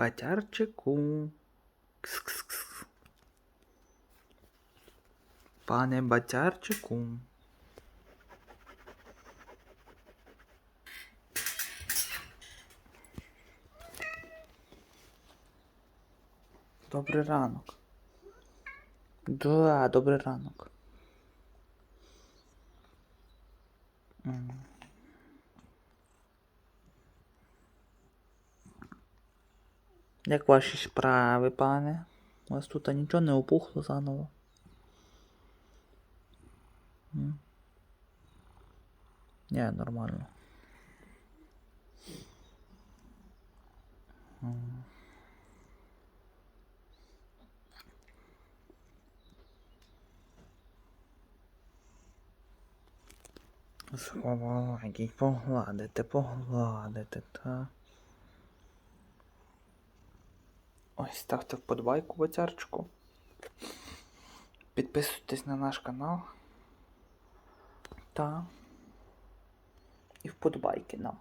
Батярчику. Кс-кс-кс. Пане батярчику. Добрий ранок. Да, добрий ранок. Як ваші справи, пане? У вас тут нічого не опухло заново? Ні, нормально. М. Сховай, погладити, погладити, та. Ось ставте вподобайку бацярчику. Підписуйтесь на наш канал. Та. І вподобайки нам.